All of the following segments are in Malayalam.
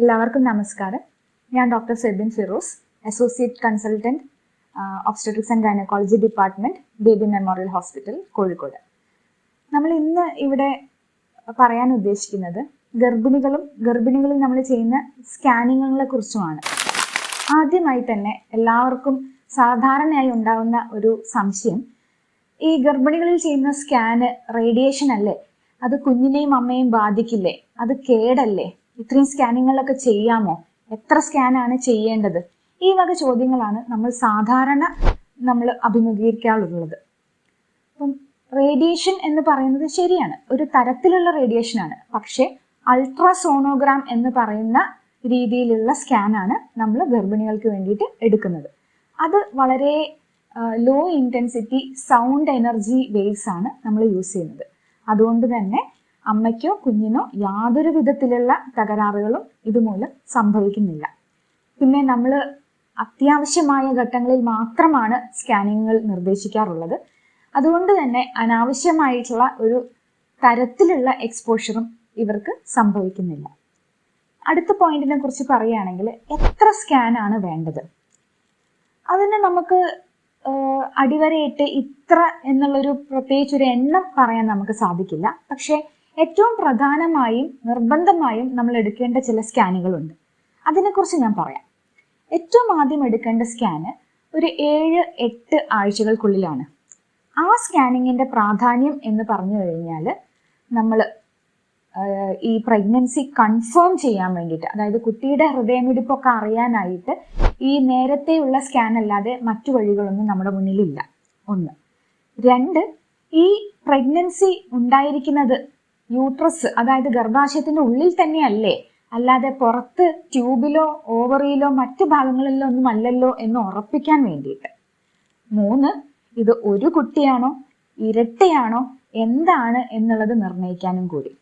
എല്ലാവർക്കും നമസ്കാരം. ഞാൻ doctor Sebin Feroz associate consultant obstetrics and gynaecology department Baby Memorial Hospital Kozhikode. നമ്മൾ ഇന്ന് ഇവിടെ പറയാൻ ഉദ്ദേശിക്കുന്നത് ഗർഭിണികളും ഗർഭിണികളിൽ നമ്മൾ ചെയ്യുന്ന സ്കാനിങ്ങുകളെ കുറിച്ചുമാണ്. ആദ്യമായി തന്നെ എല്ലാവർക്കും സാധാരണയായി ഉണ്ടാകുന്ന ഒരു സംശയം ഈ ഗർഭിണികളിൽ ചെയ്യുന്ന സ്കാന് റേഡിയേഷൻ അല്ലേ? അത് കുഞ്ഞിനെയും അമ്മയും ബാധിക്കില്ലേ? അത് കേടല്ലേ? ഇത്രയും സ്കാനിങ്ങുകളൊക്കെ ചെയ്യാമോ? എത്ര സ്കാനാണ് ചെയ്യേണ്ടത്? ഈ വക ചോദ്യങ്ങളാണ് നമ്മൾ സാധാരണ നമ്മൾ അഭിമുഖീകരിക്കാറുള്ളത്. അപ്പം റേഡിയേഷൻ എന്ന് പറയുന്നത് ശരിയാണ്. ഒരു തരത്തിലുള്ള റേഡിയേഷനാണ്. പക്ഷേ അൾട്രാസോണോഗ്രാം എന്ന് പറയുന്ന രീതിയിലുള്ള സ്കാനാണ് നമ്മൾ ഗർഭിണികൾക്ക് വേണ്ടിയിട്ട് എടുക്കുന്നത്. അത് വളരെ low intensity sound energy waves ആണ് നമ്മൾ യൂസ് ചെയ്യുന്നത്. അതുകൊണ്ട് തന്നെ അമ്മയ്ക്കോ കുഞ്ഞിനോ യാതൊരു വിധത്തിലുള്ള തകരാറുകളും ഇതുമൂലം സംഭവിക്കുന്നില്ല. പിന്നെ നമ്മൾ അത്യാവശ്യമായ ഘട്ടങ്ങളിൽ മാത്രമാണ് സ്കാനിങ്ങുകൾ നിർദ്ദേശിക്കാറുള്ളത്. അതുകൊണ്ട് തന്നെ അനാവശ്യമായിട്ടുള്ള ഒരു തരത്തിലുള്ള എക്സ്പോഷറും ഇവർക്ക് സംഭവിക്കുന്നില്ല. അടുത്ത പോയിന്റിനെ കുറിച്ച് പറയുകയാണെങ്കിൽ എത്ര സ്കാനാണ് വേണ്ടത്? അതിന് നമുക്ക് അടിവരയിട്ട് ഇത്ര എന്നുള്ളൊരു പ്രത്യേകിച്ച് ഒരു എണ്ണം പറയാൻ നമുക്ക് സാധിക്കില്ല. പക്ഷേ ഏറ്റവും പ്രധാനമായും നിർബന്ധമായും നമ്മൾ എടുക്കേണ്ട ചില സ്കാനുകളുണ്ട്. അതിനെക്കുറിച്ച് ഞാൻ പറയാം. ഏറ്റവും ആദ്യം എടുക്കേണ്ട സ്കാന് ഒരു ഏഴ് എട്ട് ആഴ്ചകൾക്കുള്ളിലാണ്. ആ സ്കാനിങ്ങിന്റെ പ്രാധാന്യം എന്ന് പറഞ്ഞു കഴിഞ്ഞാൽ നമ്മൾ ഈ പ്രഗ്നൻസി കൺഫേം ചെയ്യാൻ വേണ്ടിയിട്ട് അതായത് കുട്ടിയുടെ ഹൃദയമിടിപ്പൊക്കെ അറിയാനായിട്ട് ഈ നേരത്തെയുള്ള സ്കാൻ അല്ലാതെ മറ്റു വഴികളൊന്നും നമ്മുടെ മുന്നിലില്ല. ഒന്ന്. രണ്ട് ഈ പ്രഗ്നൻസി ഉണ്ടായിരിക്കുന്നത് യൂട്രസ് അതായത് ഗർഭാശയത്തിന്റെ ഉള്ളിൽ തന്നെയല്ലേ? അല്ലാതെ പുറത്ത് ട്യൂബിലോ ഓവറിയിലോ മറ്റു ഭാഗങ്ങളിലോ ഒന്നും അല്ലല്ലോ എന്ന് ഉറപ്പിക്കാൻ വേണ്ടിയിട്ട്. മൂന്ന് ഇത് ഒരു കുട്ടിയാണോ? ഇരട്ടയാണോ? എന്താണ് എന്നുള്ളത് നിർണയിക്കാനും കൂടി.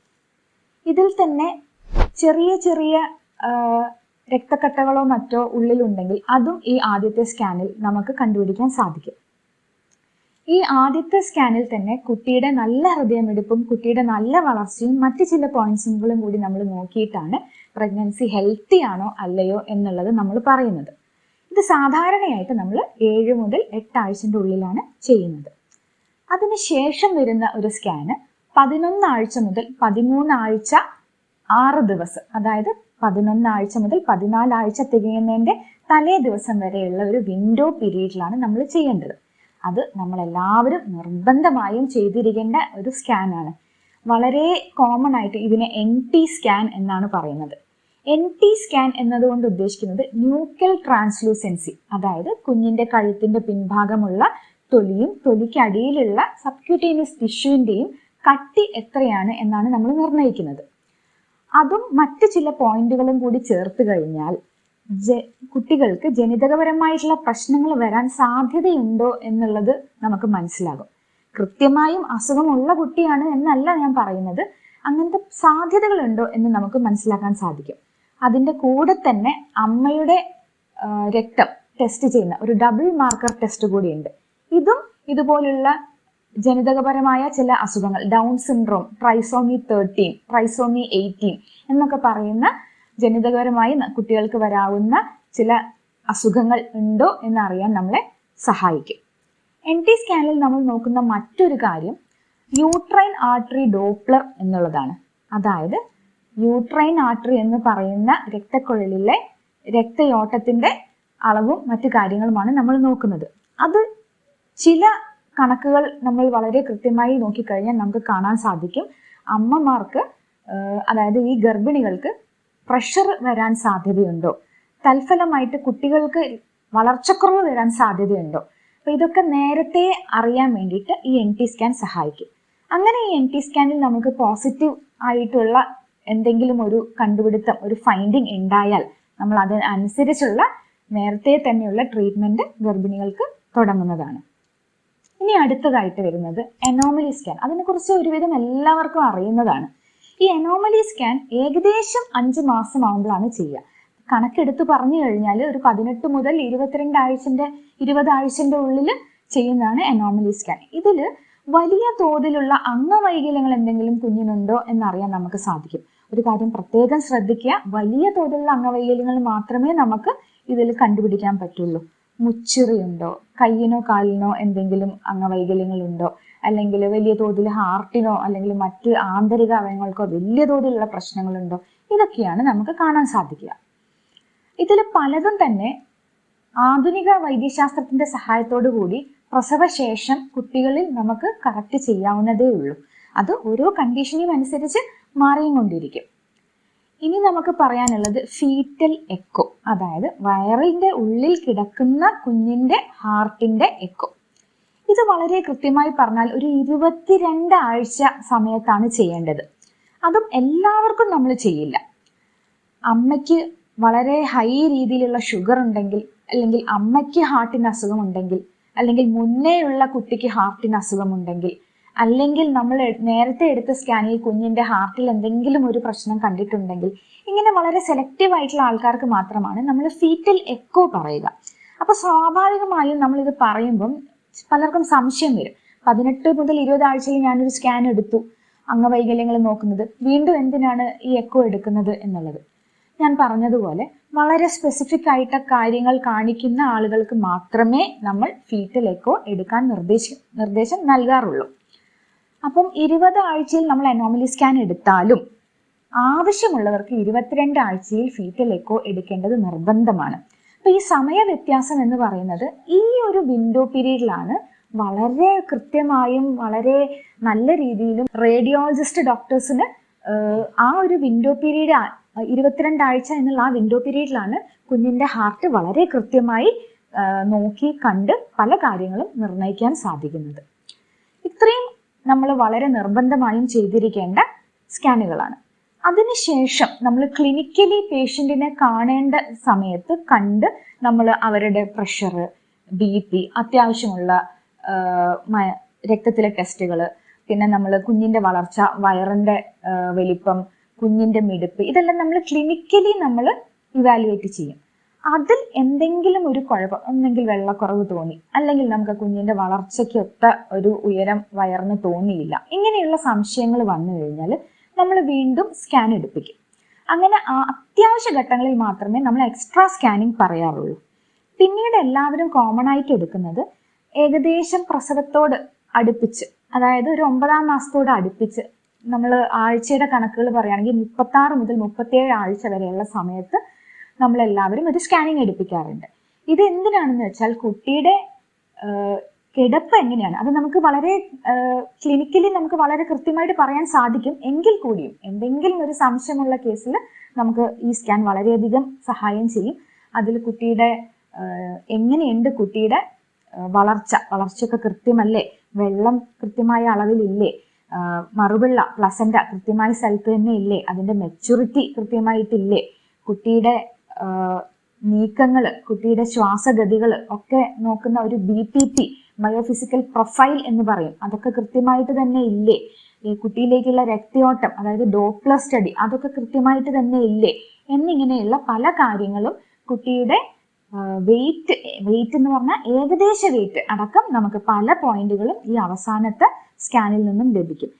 ഇതിൽ തന്നെ ചെറിയ ചെറിയ രക്തക്കട്ടകളോ മറ്റോ ഉള്ളിലുണ്ടെങ്കിൽ അതും ഈ ആദ്യത്തെ സ്കാനിൽ നമുക്ക് കണ്ടുപിടിക്കാൻ സാധിക്കും. ഈ ആദ്യത്തെ സ്കാനിൽ തന്നെ കുട്ടിയുടെ നല്ല ഹൃദയമിടിപ്പും കുട്ടിയുടെ നല്ല വളർച്ചയും മറ്റു ചില പോയിന്റ്സുകളും കൂടി നമ്മൾ നോക്കിയിട്ടാണ് പ്രഗ്നൻസി ഹെൽത്തി ആണോ അല്ലയോ എന്നുള്ളത് നമ്മൾ പറയുന്നത്. ഇത് സാധാരണയായിട്ട് നമ്മൾ ഏഴ് മുതൽ എട്ട് ആഴ്ചന്റെ ഉള്ളിലാണ് ചെയ്യുന്നത്. അതിനുശേഷം വരുന്ന ഒരു സ്കാന് പതിനൊന്നാഴ്ച മുതൽ പതിമൂന്നാഴ്ച ആറ് ദിവസം അതായത് പതിനൊന്നാഴ്ച മുതൽ പതിനാലാഴ്ച തികയുന്നതിന്റെ തലേ ദിവസം വരെയുള്ള ഒരു വിൻഡോ പീരീഡിലാണ് നമ്മൾ ചെയ്യേണ്ടത്. അത് നമ്മളെല്ലാവരും നിർബന്ധമായും ചെയ്തിരിക്കേണ്ട ഒരു സ്കാനാണ് വളരെ കോമൺ ആയിട്ട് ഇതിനെ എൻ ടി സ്കാൻ എന്നാണ് പറയുന്നത്. എൻ ടി സ്കാൻ എന്നതുകൊണ്ട് ഉദ്ദേശിക്കുന്നത് ന്യൂക്കൽ ട്രാൻസ്ലൂസൻസി അതായത് കുഞ്ഞിന്റെ കഴുത്തിന്റെ പിൻഭാഗമുള്ള തൊലിയും തൊലിക്കടിയിലുള്ള സബ്ക്യൂട്ടേനിയസ് ടിഷ്യൂവിന്റെയും കട്ടി എത്രയാണ് എന്നാണ് നമ്മൾ നിർണയിക്കുന്നത്. അതും മറ്റു ചില പോയിന്റുകളും കൂടി ചേർത്ത് കഴിഞ്ഞാൽ കുട്ടികൾക്ക് ജനിതകപരമായിട്ടുള്ള പ്രശ്നങ്ങൾ വരാൻ സാധ്യതയുണ്ടോ എന്നുള്ളത് നമുക്ക് മനസ്സിലാകും. കൃത്യമായും അസുഖമുള്ള കുട്ടിയാണ് എന്നല്ല ഞാൻ പറയുന്നത്. അങ്ങനത്തെ സാധ്യതകളുണ്ടോ എന്ന് നമുക്ക് മനസ്സിലാക്കാൻ സാധിക്കും. അതിന്റെ കൂടെ തന്നെ അമ്മയുടെ രക്തം ടെസ്റ്റ് ചെയ്യുന്ന ഒരു ഡബിൾ മാർക്കർ ടെസ്റ്റ് കൂടിയുണ്ട്. ഇതും ഇതുപോലുള്ള ജനിതകപരമായ ചില അസുഖങ്ങൾ Down syndrome trisomy thirteen trisomy eighteen എന്നൊക്കെ പറയുന്ന ജനിതകപരമായി കുട്ടികൾക്ക് വരാവുന്ന ചില അസുഖങ്ങൾ ഉണ്ടോ എന്നറിയാൻ നമ്മളെ സഹായിക്കും. എൻ ടി സ്കാനിൽ നമ്മൾ നോക്കുന്ന മറ്റൊരു കാര്യം യൂട്രൈൻ ആർട്ടറി ഡോപ്ലർ എന്നുള്ളതാണ്. അതായത് യൂട്രൈൻ ആർട്ടറി എന്ന് പറയുന്ന രക്തക്കുഴലിലെ രക്തയോട്ടത്തിന്റെ അളവും മറ്റു കാര്യങ്ങളുമാണ് നമ്മൾ നോക്കുന്നത്. അത് ചില കണക്കുകൾ നമ്മൾ വളരെ കൃത്യമായി നോക്കിക്കഴിഞ്ഞാൽ നമുക്ക് കാണാൻ സാധിക്കും. അമ്മമാർക്ക് അതായത് ഈ ഗർഭിണികൾക്ക് പ്രഷർ വരാൻ സാധ്യതയുണ്ടോ? തൽഫലമായിട്ട് കുട്ടികൾക്ക് വളർച്ചക്കുറവ് വരാൻ സാധ്യതയുണ്ടോ? അപ്പൊ ഇതൊക്കെ നേരത്തെ അറിയാൻ വേണ്ടിയിട്ട് ഈ എൻ ടി സ്കാൻ സഹായിക്കും. അങ്ങനെ ഈ എൻ ടി സ്കാനിൽ നമുക്ക് പോസിറ്റീവ് ആയിട്ടുള്ള എന്തെങ്കിലും ഒരു കണ്ടുപിടുത്തം ഒരു ഫൈൻഡിങ് ഉണ്ടായാൽ നമ്മൾ അതിനനുസരിച്ചുള്ള നേരത്തെ തന്നെയുള്ള ട്രീറ്റ്മെന്റ് ഗർഭിണികൾക്ക് തുടങ്ങുന്നതാണ്. ഇനി അടുത്തതായിട്ട് വരുന്നത് എനോമലി സ്കാൻ അതിനെക്കുറിച്ച് ഒരുവിധം എല്ലാവർക്കും അറിയുന്നതാണ്. ഈ എനോമലി സ്കാൻ ഏകദേശം അഞ്ച് മാസം ആകുമ്പോഴാണ് ചെയ്യുക. കണക്കെടുത്ത് പറഞ്ഞു കഴിഞ്ഞാൽ ഒരു പതിനെട്ട് മുതൽ ഇരുപത്തിരണ്ട് ആഴ്ചന്റെ ഇരുപത് ആഴ്ചന്റെ ഉള്ളിൽ ചെയ്യുന്നതാണ് എനോമലി സ്കാൻ ഇതിൽ വലിയ തോതിലുള്ള അംഗവൈകല്യങ്ങൾ എന്തെങ്കിലും കുഞ്ഞിനുണ്ടോ എന്നറിയാൻ നമുക്ക് സാധിക്കും. ഒരു കാര്യം പ്രത്യേകം ശ്രദ്ധിക്കുക വലിയ തോതിലുള്ള അംഗവൈകല്യങ്ങൾ മാത്രമേ നമുക്ക് ഇതിൽ കണ്ടുപിടിക്കാൻ പറ്റുള്ളൂ. മുച്ചിറിയുണ്ടോ? കയ്യിനോ കാലിനോ എന്തെങ്കിലും അംഗവൈകല്യങ്ങളുണ്ടോ? അല്ലെങ്കിൽ വലിയ തോതിൽ ഹാർട്ടിനോ അല്ലെങ്കിൽ മറ്റ് ആന്തരിക അവയവങ്ങൾക്കോ വലിയ തോതിലുള്ള പ്രശ്നങ്ങളുണ്ടോ? ഇതൊക്കെയാണ് നമുക്ക് കാണാൻ സാധിക്കുക. ഇതിൽ പലതും തന്നെ ആധുനിക വൈദ്യശാസ്ത്രത്തിന്റെ സഹായത്തോടു കൂടി പ്രസവശേഷം കുട്ടികളിൽ നമുക്ക് കറക്റ്റ് ചെയ്യാവുന്നതേ ഉള്ളൂ. അത് ഓരോ കണ്ടീഷനും അനുസരിച്ച് മാറിയും കൊണ്ടിരിക്കും ഇനി നമുക്ക് പറയാനുള്ളത് ഫീറ്റൽ എക്കോ അതായത് വയറിന്റെ ഉള്ളിൽ കിടക്കുന്ന കുഞ്ഞിന്റെ ഹാർട്ടിന്റെ എക്കോ ഇത് വളരെ കൃത്യമായി പറഞ്ഞാൽ ഒരു ഇരുപത്തിരണ്ട് ആഴ്ച സമയത്താണ് ചെയ്യേണ്ടത്. അതും എല്ലാവർക്കും നമ്മൾ ചെയ്യില്ല. അമ്മയ്ക്ക് വളരെ ഹൈ രീതിയിലുള്ള ഷുഗർ ഉണ്ടെങ്കിൽ അല്ലെങ്കിൽ അമ്മയ്ക്ക് ഹാർട്ടിന് അസുഖമുണ്ടെങ്കിൽ അല്ലെങ്കിൽ മുന്നേയുള്ള കുട്ടിക്ക് ഹാർട്ടിന് അസുഖമുണ്ടെങ്കിൽ അല്ലെങ്കിൽ നമ്മൾ നേരത്തെ എടുത്ത സ്കാനിൽ കുഞ്ഞിന്റെ ഹാർട്ടിൽ എന്തെങ്കിലും ഒരു പ്രശ്നം കണ്ടിട്ടുണ്ടെങ്കിൽ ഇങ്ങനെ വളരെ സെലക്റ്റീവ് ആയിട്ടുള്ള ആൾക്കാർക്ക് മാത്രമാണ് നമ്മൾ ഫീറ്റൽ എക്കോ പറയുക. അപ്പൊ സ്വാഭാവികമായും നമ്മൾ ഇത് പറയുമ്പം പലർക്കും സംശയം വരും. പതിനെട്ട് മുതൽ ഇരുപത് ആഴ്ചയിൽ ഞാനൊരു സ്കാൻ എടുത്തു. അംഗവൈകല്യങ്ങൾ നോക്കുന്നത്. വീണ്ടും എന്തിനാണ് ഈ എക്കോ എടുക്കുന്നത് എന്നുള്ളത്? ഞാൻ പറഞ്ഞതുപോലെ വളരെ സ്പെസിഫിക് ആയിട്ട കാര്യങ്ങൾ കാണിക്കുന്ന ആളുകൾക്ക് മാത്രമേ നമ്മൾ ഫീറ്റൽ എക്കോ എടുക്കാൻ നിർദ്ദേശം നിർദ്ദേശം നൽകാറുള്ളൂ. അപ്പം ഇരുപത് ആഴ്ചയിൽ നമ്മൾ അനോമലി സ്കാൻ എടുത്താലും ആവശ്യമുള്ളവർക്ക് ഇരുപത്തിരണ്ട് ആഴ്ചയിൽ ഫീറ്റൽ എക്കോ എടുക്കേണ്ടത് നിർബന്ധമാണ്. അപ്പൊ ഈ സമയ വ്യത്യാസം എന്ന് പറയുന്നത് ഈ ഒരു വിൻഡോ പീരീഡിലാണ് വളരെ കൃത്യമായും വളരെ നല്ല രീതിയിലും റേഡിയോളജിസ്റ്റ് ഡോക്ടേഴ്സിന് ആ ഒരു വിൻഡോ പീരീഡ് ഇരുപത്തിരണ്ട് ആഴ്ച എന്നുള്ള ആ വിൻഡോ പീരീഡിലാണ് കുഞ്ഞിന്റെ ഹാർട്ട് വളരെ കൃത്യമായി നോക്കി കണ്ട് പല കാര്യങ്ങളും നിർണയിക്കാൻ സാധിക്കുന്നത്. ഇത്രയും നമ്മൾ വളരെ നിർബന്ധമായും ചെയ്തിരിക്കേണ്ട സ്കാനുകളാണ്. അതിനുശേഷം നമ്മൾ ക്ലിനിക്കലി പേഷ്യന്റിനെ കാണേണ്ട സമയത്ത് കണ്ട് നമ്മൾ അവരുടെ പ്രഷർ ബി പി അത്യാവശ്യമുള്ള രക്തത്തിലെ ടെസ്റ്റുകൾ പിന്നെ നമ്മൾ കുഞ്ഞിന്റെ വളർച്ച വയറിന്റെ വലിപ്പം കുഞ്ഞിന്റെ മിടുപ്പ് ഇതെല്ലാം നമ്മൾ ക്ലിനിക്കലി നമ്മൾ ഇവാലുവേറ്റ് ചെയ്യും. അതിൽ എന്തെങ്കിലും ഒരു കുഴപ്പം ഒന്നെങ്കിൽ വെള്ളക്കുറവ് തോന്നി അല്ലെങ്കിൽ നമുക്ക് കുഞ്ഞിന്റെ വളർച്ചയ്ക്കൊത്ത ഒരു ഉയരം വയർന്ന് തോന്നിയില്ല. ഇങ്ങനെയുള്ള സംശയങ്ങൾ വന്നു കഴിഞ്ഞാൽ നമ്മൾ വീണ്ടും സ്കാൻ എടുപ്പിക്കും. അങ്ങനെ അത്യാവശ്യ ഘട്ടങ്ങളിൽ മാത്രമേ നമ്മൾ എക്സ്ട്രാ സ്കാനിങ് പറയാറുള്ളൂ. പിന്നീട് എല്ലാവരും കോമൺ ആയിട്ട് എടുക്കുന്നത് ഏകദേശം പ്രസവത്തോട് അടുപ്പിച്ച് അതായത് ഒരു ഒമ്പതാം മാസത്തോട് അടുപ്പിച്ച് നമ്മൾ ആഴ്ചയുടെ കണക്കുകൾ പറയുകയാണെങ്കിൽ മുപ്പത്തി ആറ് മുതൽ മുപ്പത്തിയേഴ് ആഴ്ച വരെയുള്ള സമയത്ത് നമ്മൾ എല്ലാവരും ഒരു സ്കാനിങ് എടുപ്പിക്കാറുണ്ട്. ഇത് എന്തിനാണെന്ന് വെച്ചാൽ കുട്ടിയുടെ കിടപ്പ് എങ്ങനെയാണ്? അത് നമുക്ക് വളരെ ക്ലിനിക്കലി നമുക്ക് വളരെ കൃത്യമായിട്ട് പറയാൻ സാധിക്കും. എങ്കിൽ കൂടിയും എന്തെങ്കിലും ഒരു സംശയമുള്ള കേസിൽ നമുക്ക് ഈ സ്കാൻ വളരെയധികം സഹായം ചെയ്യും. അതിൽ കുട്ടിയുടെ എങ്ങനെയുണ്ട് കുട്ടിയുടെ വളർച്ച? വളർച്ചയൊക്കെ കൃത്യമല്ലേ? വെള്ളം കൃത്യമായ അളവിലില്ലേ? മറുപിള്ള പ്ലസന്റ കൃത്യമായ സ്ഥലത്ത് തന്നെ ഇല്ലേ അതിന്റെ മെച്യൂരിറ്റി കൃത്യമായിട്ടില്ലേ? കുട്ടിയുടെ നീക്കങ്ങൾ കുട്ടിയുടെ ശ്വാസഗതികൾ ഒക്കെ നോക്കുന്ന ഒരു B P P biophysical profile എന്ന് പറയും. അതൊക്കെ കൃത്യമായിട്ട് തന്നെ ഇല്ലേ? ഈ കുട്ടിയിലേക്കുള്ള രക്തയോട്ടം അതായത് ഡോപ്ലർ സ്റ്റഡി അതൊക്കെ കൃത്യമായിട്ട് തന്നെ ഇല്ലേ? എന്നിങ്ങനെയുള്ള പല കാര്യങ്ങളും കുട്ടിയുടെ വെയിറ്റ് വെയിറ്റ് എന്ന് പറഞ്ഞാൽ ഏകദേശ വെയിറ്റ് അടക്കം നമുക്ക് പല പോയിന്റുകളും ഈ അവസാനത്തെ സ്കാനിൽ നിന്നും ലഭിക്കും.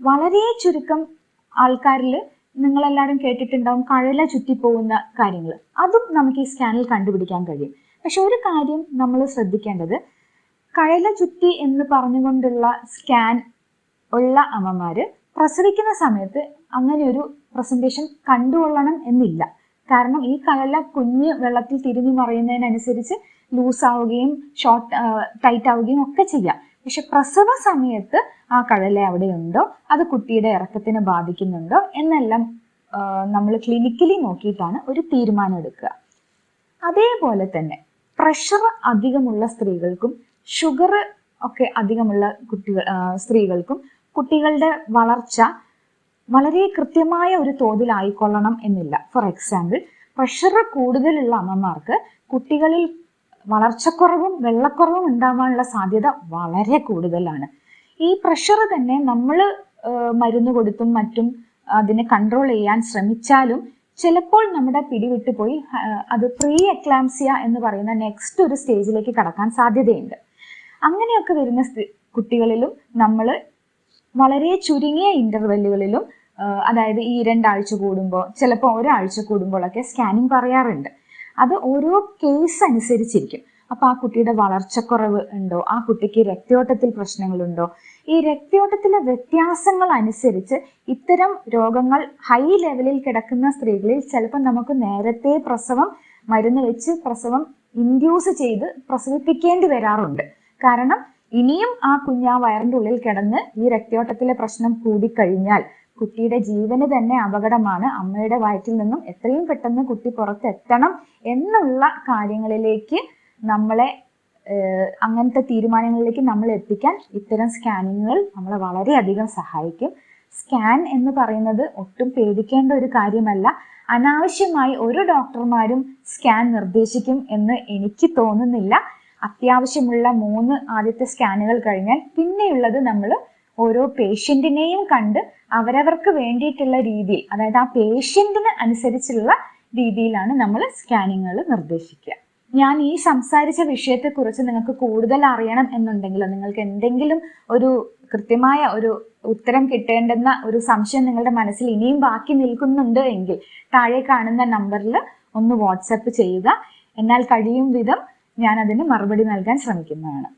വളരെ ചുരുക്കം ആൾക്കാരിൽ നിങ്ങളെല്ലാവരും കേട്ടിട്ടുണ്ടാവും കഴല ചുറ്റിപ്പോകുന്ന കാര്യങ്ങൾ. അതും നമുക്ക് ഈ സ്കാനിൽ കണ്ടുപിടിക്കാൻ കഴിയും. പക്ഷെ ഒരു കാര്യം നമ്മൾ ശ്രദ്ധിക്കേണ്ടത് കഴല ചുറ്റി എന്ന് പറഞ്ഞുകൊണ്ടുള്ള സ്കാൻ ഉള്ള അമ്മമാര് പ്രസവിക്കുന്ന സമയത്ത് അങ്ങനെ ഒരു പ്രസന്റേഷൻ കണ്ടുകൊള്ളണം എന്നില്ല. കാരണം ഈ കഴല കുഞ്ഞ് വെള്ളത്തിൽ തിരിഞ്ഞു മറിയുന്നതിനനുസരിച്ച് ലൂസ് ആവുകയും ഷോർട്ട് ടൈറ്റ് ആവുകയും ഒക്കെ ചെയ്യാം. പക്ഷെ പ്രസവ സമയത്ത് ആ കടല അവിടെ ഉണ്ടോ? അത് കുട്ടിയുടെ ഇറക്കത്തിന് ബാധിക്കുന്നുണ്ടോ? എന്നെല്ലാം നമ്മൾ ക്ലിനിക്കലി നോക്കിയിട്ടാണ് ഒരു തീരുമാനം എടുക്കുക. അതേപോലെ തന്നെ പ്രഷർ അധികമുള്ള സ്ത്രീകൾക്കും ഷുഗർ ഒക്കെ അധികമുള്ള കുട്ടികൾ സ്ത്രീകൾക്കും കുട്ടികളുടെ വളർച്ച വളരെ കൃത്യമായ ഒരു തോതിലായിക്കൊള്ളണം എന്നില്ല. ഫോർ എക്സാമ്പിൾ പ്രഷർ കൂടുതലുള്ള അമ്മമാർക്ക് കുട്ടികളിൽ വളർച്ചക്കുറവും വെള്ളക്കുറവും ഉണ്ടാവാനുള്ള സാധ്യത വളരെ കൂടുതലാണ്. ഈ പ്രഷർ തന്നെ നമ്മൾ മരുന്ന് കൊടുത്തും മറ്റും അതിനെ കൺട്രോൾ ചെയ്യാൻ ശ്രമിച്ചാലും ചിലപ്പോൾ നമ്മുടെ പിടിവിട്ട് പോയി അത് പ്രീ എക്ലാംസിയ എന്ന് പറയുന്ന നെക്സ്റ്റ് ഒരു സ്റ്റേജിലേക്ക് കടക്കാൻ സാധ്യതയുണ്ട്. അങ്ങനെയൊക്കെ വരുന്ന കുട്ടികളിലും നമ്മൾ വളരെ ചുരുങ്ങിയ ഇന്റർവെല്ലുകളിലും അതായത് ഈ രണ്ടാഴ്ച കൂടുമ്പോൾ ചിലപ്പോൾ ഒരാഴ്ച കൂടുമ്പോഴൊക്കെ സ്കാനിങ് പറയാറുണ്ട്. അത് ഓരോ കേസ് അനുസരിച്ചിരിക്കും. അപ്പോൾ ആ കുട്ടിയുടെ വളർച്ചക്കുറവ് ഉണ്ടോ? ആ കുട്ടിക്ക് രക്തയോട്ടത്തിൽ പ്രശ്നങ്ങളുണ്ടോ? ഈ രക്തയോട്ടത്തിലെ വ്യത്യാസങ്ങൾ അനുസരിച്ച് ഇത്തരം രോഗങ്ങൾ ഹൈ ലെവലിൽ കിടക്കുന്ന സ്ത്രീകളിൽ ചിലപ്പോൾ നമുക്ക് നേരത്തെ പ്രസവം മരുന്ന് വെച്ച് പ്രസവം ഇൻഡ്യൂസ് ചെയ്ത് പ്രസവിപ്പിക്കേണ്ടി വരാറുണ്ട്. കാരണം ഇനിയും ആ കുഞ്ഞ് ആ വയറിന്റെ ഉള്ളിൽ കിടന്ന് ഈ രക്തയോട്ടത്തിലെ പ്രശ്നം കൂടിക്കഴിഞ്ഞാൽ കുട്ടിയുടെ ജീവന് തന്നെ അപകടമാണ്. അമ്മയുടെ വയറ്റിൽ നിന്നും എത്രയും പെട്ടെന്ന് കുട്ടി പുറത്തെത്തണം എന്നുള്ള കാര്യങ്ങളിലേക്ക് നമ്മളെ അങ്ങനത്തെ തീരുമാനങ്ങളിലേക്ക് നമ്മൾ എത്തിക്കാൻ ഇത്തരം സ്കാനിങ്ങുകൾ നമ്മളെ വളരെയധികം സഹായിക്കും. സ്കാൻ എന്ന് പറയുന്നത് ഒട്ടും പേടിക്കേണ്ട ഒരു കാര്യമല്ല. അനാവശ്യമായി ഒരു ഡോക്ടർമാരും സ്കാൻ നിർദ്ദേശിക്കും എന്ന് എനിക്ക് തോന്നുന്നില്ല. അത്യാവശ്യമുള്ള മൂന്ന് ആദ്യത്തെ സ്കാനുകൾ കഴിഞ്ഞാൽ പിന്നെയുള്ളത് നമ്മൾ ഓരോ പേഷ്യന്റിനെയും കണ്ട് അവരവർക്ക് വേണ്ടിയിട്ടുള്ള രീതിയിൽ അതായത് ആ പേഷ്യന്റിന് അനുസരിച്ചുള്ള രീതിയിലാണ് നമ്മൾ സ്കാനിങ്ങുകൾ നിർദ്ദേശിക്കുക. ഞാൻ ഈ സംസാരിച്ച വിഷയത്തെക്കുറിച്ച് നിങ്ങൾക്ക് കൂടുതൽ അറിയണം എന്നുണ്ടെങ്കിലോ നിങ്ങൾക്ക് എന്തെങ്കിലും ഒരു കൃത്യമായ ഒരു ഉത്തരം കിട്ടേണ്ടെന്ന ഒരു സംശയം നിങ്ങളുടെ മനസ്സിൽ ഇനിയും ബാക്കി നിൽക്കുന്നുണ്ട് എങ്കിൽ താഴെ കാണുന്ന നമ്പറിൽ ഒന്ന് വാട്സപ്പ് ചെയ്യുക. എന്നാൽ കഴിയും വിധം ഞാൻ അതിന് മറുപടി നൽകാൻ ശ്രമിക്കുന്നതാണ്.